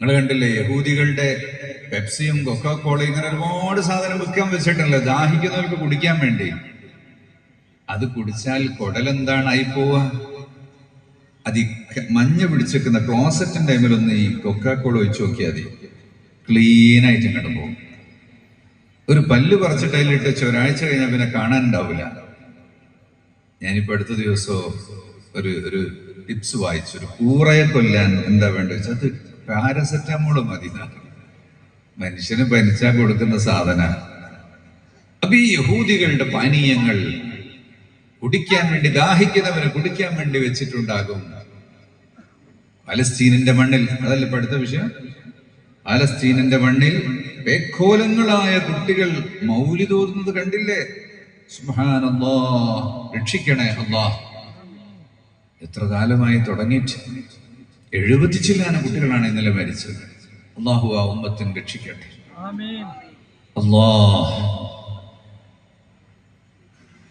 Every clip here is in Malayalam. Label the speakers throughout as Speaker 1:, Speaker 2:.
Speaker 1: നിങ്ങൾ കണ്ടില്ലേ യഹൂദികളുടെ പെപ്സിയും കൊക്കോ കോളയും ഇങ്ങനെ ഒരുപാട് സാധനം വിൽക്കാൻ വെച്ചിട്ടുണ്ടല്ലോ. ദാഹിക്കുന്നവർക്ക് കുടിക്കാൻ വേണ്ടി. അത് കുടിച്ചാൽ കുടലെന്താണ് ആയി പോവുക? അത് മഞ്ഞ പിടിച്ചേക്കുന്ന ക്ലോസറ്റിന്റെ ടൈമിലൊന്ന് ഈ കൊക്കാക്കോള ഒഴിച്ചു നോക്കിയാൽ മതി. ക്ലീനായിട്ട് ഇങ്ങോട്ട് പോകും. ഒരു പല്ല് പറിച്ചിട്ട് അതിലിട്ട് ഒരാഴ്ച കഴിഞ്ഞാൽ പിന്നെ കാണാനുണ്ടാവില്ല. ഞാനിപ്പോ അടുത്ത ദിവസം ഒരു ഒരു ടിപ്സ് വായിച്ചു. ഒരു കൂറയെ കൊല്ലാൻ എന്താ വേണ്ടത് വെച്ചാൽ അത് പാരസെറ്റാമോൾ മതി. മനുഷ്യന് പനിച്ചാൽ കൊടുക്കുന്ന സാധന. അപ്പൊ ഈ യഹൂദികളുടെ പാനീയങ്ങൾ കുടിക്കാൻ വേണ്ടി ദാഹിക്കുന്നവന് കുടിക്കാൻ വേണ്ടി വെച്ചിട്ടുണ്ടാകും. പലസ്തീനിന്റെ മണ്ണിൽ അതല്ല ഇപ്പൊ അടുത്ത വിഷയം. പലസ്തീനിന്റെ മണ്ണിൽ വേക്കോലങ്ങളായ കുട്ടികൾ മൗലി തോന്നുന്നത് കണ്ടില്ലേ? സുബ്ഹാനല്ലാ രക്ഷിക്കണേ അല്ലാ എത്ര കാലമായി തുടങ്ങിയിട്ട്? എഴുപത്തി ചില്ലാന കുട്ടികളാണ് ഇന്നലെ മരിച്ചത്. അള്ളാഹു ആ ഉമ്മത്തിന് രക്ഷിക്കട്ടെ.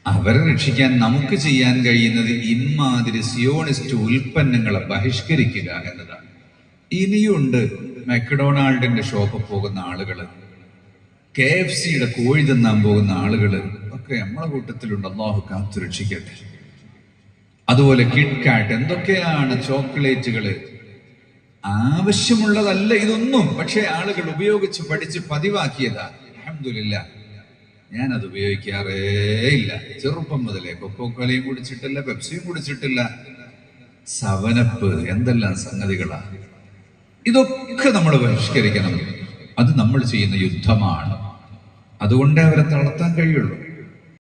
Speaker 1: അവരെ രക്ഷിക്കാൻ നമുക്ക് ചെയ്യാൻ കഴിയുന്നത് ഇമാതിരി സിയോണിസ്റ്റ് ഉൽപ്പന്നങ്ങളെ ബഹിഷ്കരിക്കുക എന്നതാണ്. ഇനിയുണ്ട് മെക്ഡൊണാൾഡിന്റെ ഷോപ്പ് പോകുന്ന ആളുകൾ കെ എഫ് സിയുടെ കോഴി തിന്നാൻ പോകുന്ന ആളുകൾ ഒക്കെ നമ്മളെ കൂട്ടത്തിലുണ്ട്. അള്ളാഹു കാത്തു രക്ഷിക്കട്ടെ. അതുപോലെ കിഡ്കാറ്റ് എന്തൊക്കെയാണ് ചോക്ലേറ്റുകൾ? ആവശ്യമുള്ളതല്ല ഇതൊന്നും പക്ഷെ ആളുകൾ ഉപയോഗിച്ച് പഠിച്ച് പതിവാക്കിയതാ. അഹമ്മദില്ല ഞാൻ അത് ഉപയോഗിക്കാറേ ഇല്ല. ചെറുപ്പം മുതലേ കൊക്കോക്കോലയും കുടിച്ചിട്ടില്ല പെപ്സിയും കുടിച്ചിട്ടില്ല. സവനപ്പ് എന്തെല്ലാം സംഗതികളാ. ഇതൊക്കെ നമ്മൾ ബഹിഷ്കരിക്കണം അത് നമ്മൾ ചെയ്യുന്ന യുദ്ധമാണ്. അതുകൊണ്ടേ അവരെ തളർത്താൻ കഴിയുള്ളൂ.